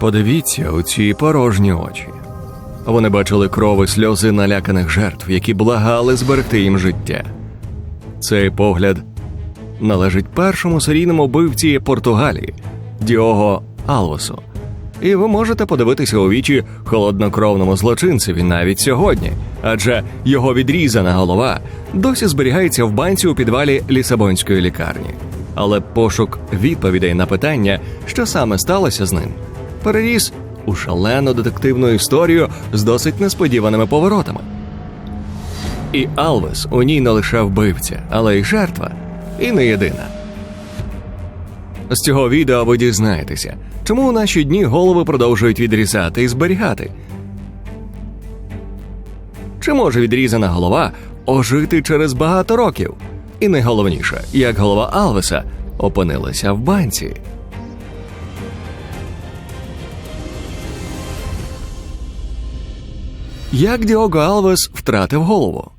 Подивіться у ці порожні очі. Вони бачили кров і сльози наляканих жертв, які благали зберегти їм життя. Цей погляд належить першому серійному вбивці Португалії Діого Алвесу. І ви можете подивитися у вічі холоднокровному злочинцеві навіть сьогодні, адже його відрізана голова досі зберігається в банці у підвалі Лісабонської лікарні. Але пошук відповідей на питання, що саме сталося з ним, переріс у шалену детективну історію з досить несподіваними поворотами. І Алвес у ній не лише вбивця, але й жертва, і не єдина. З цього відео ви дізнаєтеся, чому у наші дні голови продовжують відрізати і зберігати. Чи може відрізана голова ожити через багато років? І найголовніше, як голова Алвеса опинилася в банці. Як Діого Алвес втратив голову?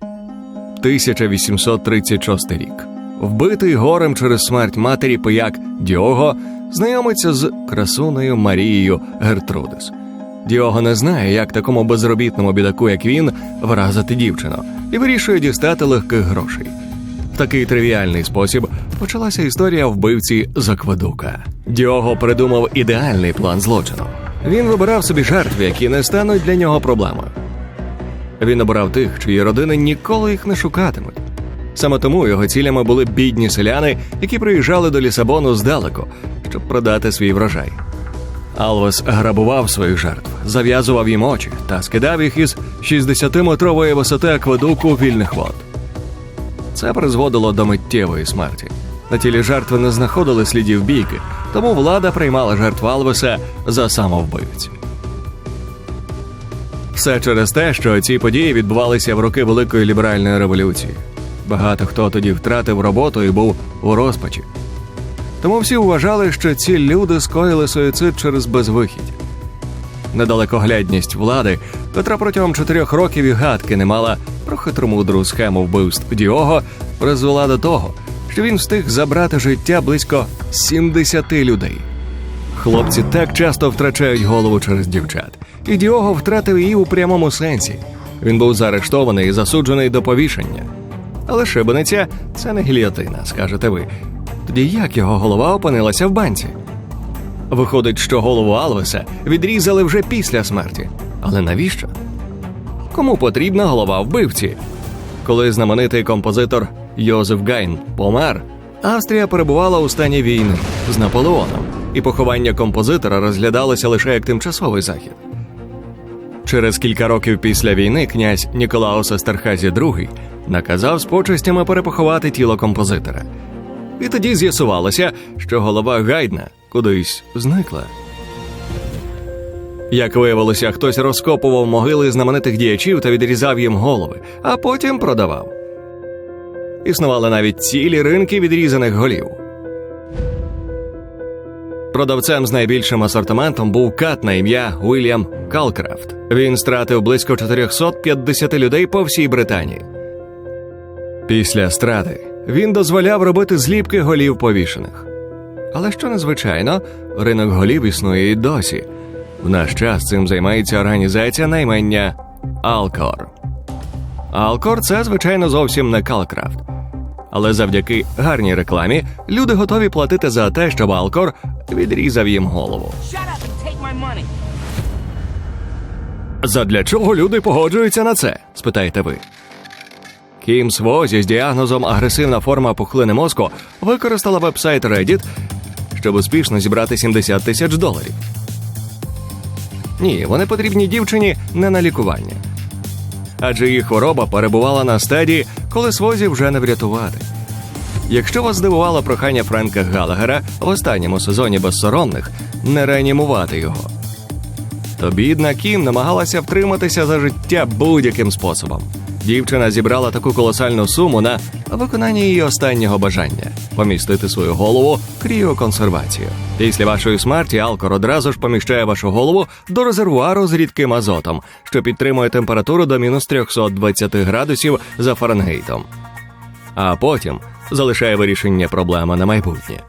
1836 рік. Вбитий горем через смерть матері пияк Діого знайомиться з красунею Марією Гертрудес. Діого не знає, як такому безробітному бідаку, як він, вразити дівчину, і вирішує дістати легких грошей. В такий тривіальний спосіб почалася історія вбивці з акведука. Діого придумав ідеальний план злочину. Він вибирав собі жертв, які не стануть для нього проблемою. Він обирав тих, чиї родини ніколи їх не шукатимуть. Саме тому його цілями були бідні селяни, які приїжджали до Лісабону здалеку, щоб продати свій врожай. Алвес грабував своїх жертв, зав'язував їм очі та скидав їх із 60-метрової висоти акведуку вільних вод. Це призводило до миттєвої смерті. На тілі жертви не знаходили слідів бійки, тому влада приймала жертв Алвеса за самовбивці. Все через те, що ці події відбувалися в роки Великої ліберальної революції. Багато хто тоді втратив роботу і був у розпачі. Тому всі вважали, що ці люди скоїли суїцид через безвихідь. Недалекоглядність влади, котра протягом чотирьох років і гадки не мала про хитромудру схему вбивств Діого, призвела до того, він встиг забрати життя близько 70 людей. Хлопці так часто втрачають голову через дівчат, і Діого втратив її у прямому сенсі. Він був заарештований і засуджений до повішення. Але шибениця це не гільйотина, скажете ви. Тоді як його голова опинилася в банці? Виходить, що голову Алвеса відрізали вже після смерті. Але навіщо? Кому потрібна голова вбивці? Коли знаменитий композитор Йозеф Гайн помер, Австрія перебувала у стані війни з Наполеоном, і поховання композитора розглядалося лише як тимчасовий захід. Через кілька років після війни князь Ніколаус Естерхазі II наказав з почестями перепоховати тіло композитора. І тоді з'ясувалося, що голова Гайдна кудись зникла. Як виявилося, хтось розкопував могили знаменитих діячів та відрізав їм голови, а потім продавав. Існували навіть цілі ринки відрізаних голів. Продавцем з найбільшим асортиментом був кат на ім'я Уільям Калкрафт. Він стратив близько 450 людей по всій Британії. Після страти він дозволяв робити зліпки голів повішених. Але що незвичайно, ринок голів існує і досі. В наш час цим займається організація наймення Алкор. Алкор це, звичайно, зовсім не Калкрафт. Але завдяки гарній рекламі люди готові платити за те, щоб Алкор відрізав їм голову. Задля чого люди погоджуються на це? спитаєте ви. Кім Свозі з діагнозом агресивна форма пухлини мозку використала вебсайт Reddit, щоб успішно зібрати 70 тисяч доларів. Ні, вони потрібні дівчині не на лікування. Адже її хвороба перебувала на стадії, коли Свозі вже не врятувати. Якщо вас здивувало прохання Френка Галагера в останньому сезоні безсоромних не реанімувати його, то бідна Кім намагалася втриматися за життя будь-яким способом. Дівчина зібрала таку колосальну суму на виконання її останнього бажання помістити свою голову кріоконсервацію. Після вашої смерті Алкор одразу ж поміщає вашу голову до резервуару з рідким азотом, що підтримує температуру до мінус 320 градусів за Фаренгейтом. А потім залишає вирішення проблеми на майбутнє.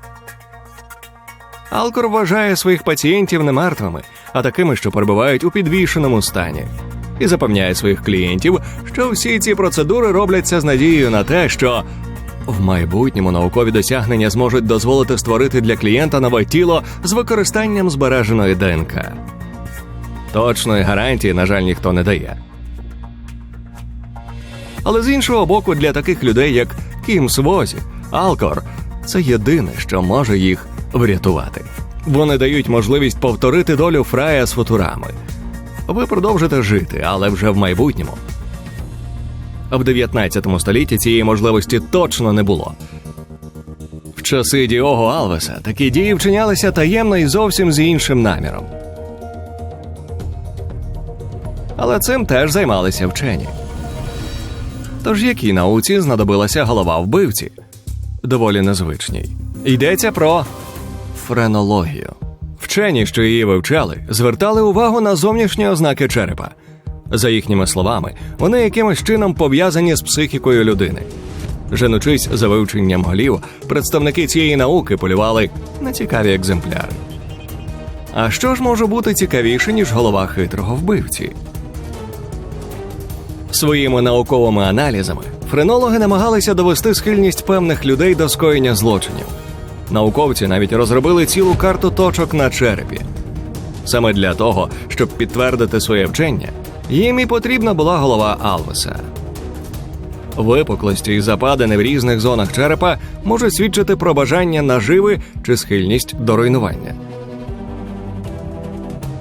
Алкор вважає своїх пацієнтів не мертвими, а такими, що перебувають у підвішеному стані, і запевняє своїх клієнтів, що всі ці процедури робляться з надією на те, що в майбутньому наукові досягнення зможуть дозволити створити для клієнта нове тіло з використанням збереженої ДНК. Точної гарантії, на жаль, ніхто не дає. Але з іншого боку, для таких людей, як Кім Свозі, Алкор, це єдине, що може їх врятувати. Вони дають можливість повторити долю Фрая з футурами. Ви продовжите жити, але вже в майбутньому. В 19 столітті цієї можливості точно не було. В часи Діого Алвеса такі дії вчинялися таємно і зовсім з іншим наміром. Але цим теж займалися вчені. Тож якій науці знадобилася голова вбивці? Доволі незвичній. Йдеться про френологію. Вчені, що її вивчали, звертали увагу на зовнішні ознаки черепа. За їхніми словами, вони якимось чином пов'язані з психікою людини. Женучись за вивченням голів, представники цієї науки полювали на цікаві екземпляри. А що ж може бути цікавіше, ніж голова хитрого вбивці? Своїми науковими аналізами френологи намагалися довести схильність певних людей до скоєння злочинів. Науковці навіть розробили цілу карту точок на черепі. Саме для того, щоб підтвердити своє вчення, їм і потрібна була голова Алвеса. Випуклості і западини в різних зонах черепа можуть свідчити про бажання наживи чи схильність до руйнування.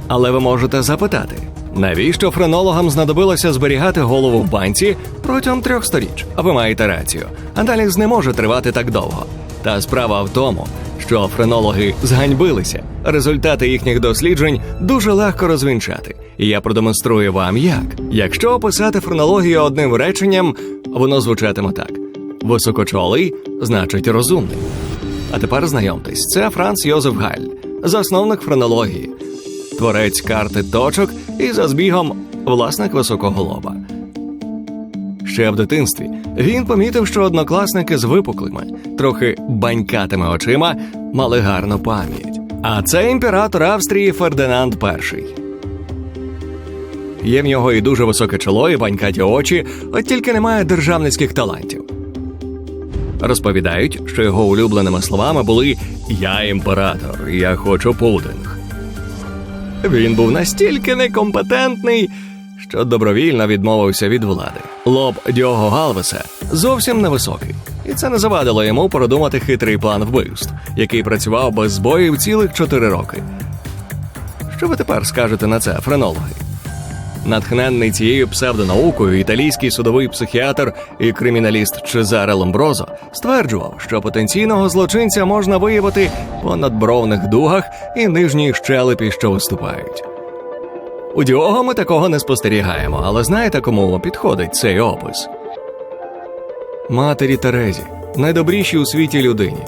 Але ви можете запитати, навіщо френологам знадобилося зберігати голову в банці протягом трьох сторіч? А ви маєте рацію. Аналіз не може тривати так довго. Та справа в тому, що френологи зганьбилися. Результати їхніх досліджень дуже легко розвінчати. І я продемонструю вам як. Якщо описати френологію одним реченням, воно звучатиме так: високочолий значить розумний. А тепер знайомтесь, це Франц Йозеф Галь, засновник френології, творець карти точок і за збігом власник високоголоба. Ще в дитинстві він помітив, що однокласники з випуклими, трохи банькатими очима мали гарну пам'ять. А це імператор Австрії Фердинанд І. Є в нього і дуже високе чоло, і банькаті очі, от тільки немає державницьких талантів. Розповідають, що його улюбленими словами були Я імператор, я хочу пудинг. Він був настільки некомпетентний, що добровільно відмовився від влади. Лоб Діого Галвеса зовсім невисокий, і це не завадило йому продумати хитрий план вбивств, який працював без збоїв цілих чотири роки. Що ви тепер скажете на це, френологи? Натхненний цією псевдонаукою, італійський судовий психіатр і криміналіст Чезаре Ломброзо стверджував, що потенційного злочинця можна виявити по надбровних дугах і нижній щелепі, що виступають. У Діого ми такого не спостерігаємо, але знаєте, кому підходить цей опис? Матері Терезі, найдобрішій у світі людині.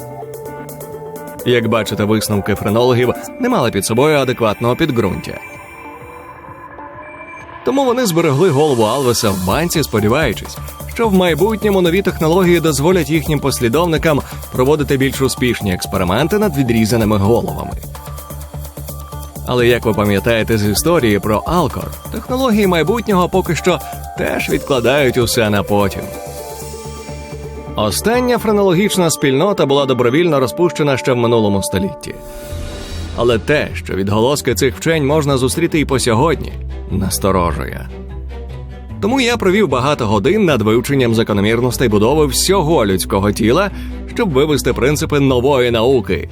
Як бачите, висновки френологів не мали під собою адекватного підґрунтя. Тому вони зберегли голову Алвеса в банці, сподіваючись, що в майбутньому нові технології дозволять їхнім послідовникам проводити більш успішні експерименти над відрізаними головами. Але як ви пам'ятаєте з історії про Алкор, технології майбутнього поки що теж відкладають усе на потім. Остання френологічна спільнота була добровільно розпущена ще в минулому столітті. Але те, що відголоски цих вчень можна зустріти і по сьогодні, насторожує. Тому я провів багато годин над вивченням закономірностей будови всього людського тіла, щоб вивести принципи нової науки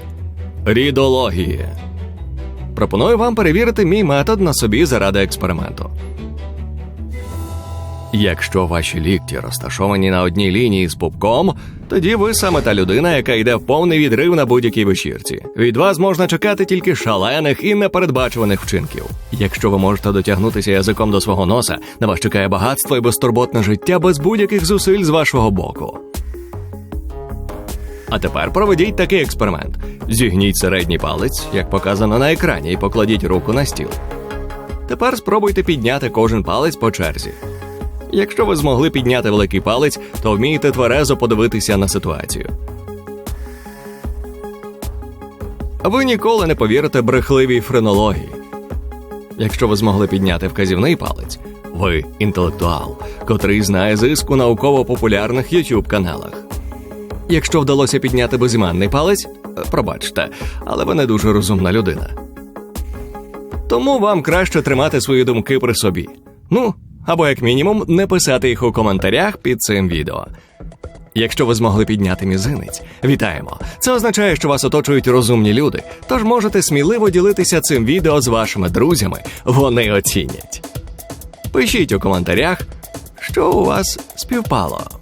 рідології. Пропоную вам перевірити мій метод на собі заради експерименту. Якщо ваші лікті розташовані на одній лінії з пупком, тоді ви саме та людина, яка йде в повний відрив на будь-якій вечірці. Від вас можна чекати тільки шалених і непередбачуваних вчинків. Якщо ви можете дотягнутися язиком до свого носа, на вас чекає багатство і безтурботне життя без будь-яких зусиль з вашого боку. А тепер проведіть такий експеримент: зігніть середній палець, як показано на екрані, і покладіть руку на стіл. Тепер спробуйте підняти кожен палець по черзі. Якщо ви змогли підняти великий палець, то вмієте тверезо подивитися на ситуацію. ви ніколи не повірите брехливій френології. Якщо ви змогли підняти вказівний палець, ви інтелектуал, котрий знає зиск у науково-популярних youtube каналах. Якщо вдалося підняти безіменний палець, е, пробачте, але ви не дуже розумна людина. Тому вам краще тримати свої думки при собі. Ну, або як мінімум не писати їх у коментарях під цим відео. Якщо ви змогли підняти мізинець, вітаємо! Це означає, що вас оточують розумні люди, тож можете сміливо ділитися цим відео з вашими друзями, вони оцінять. Пишіть у коментарях, що у вас співпало.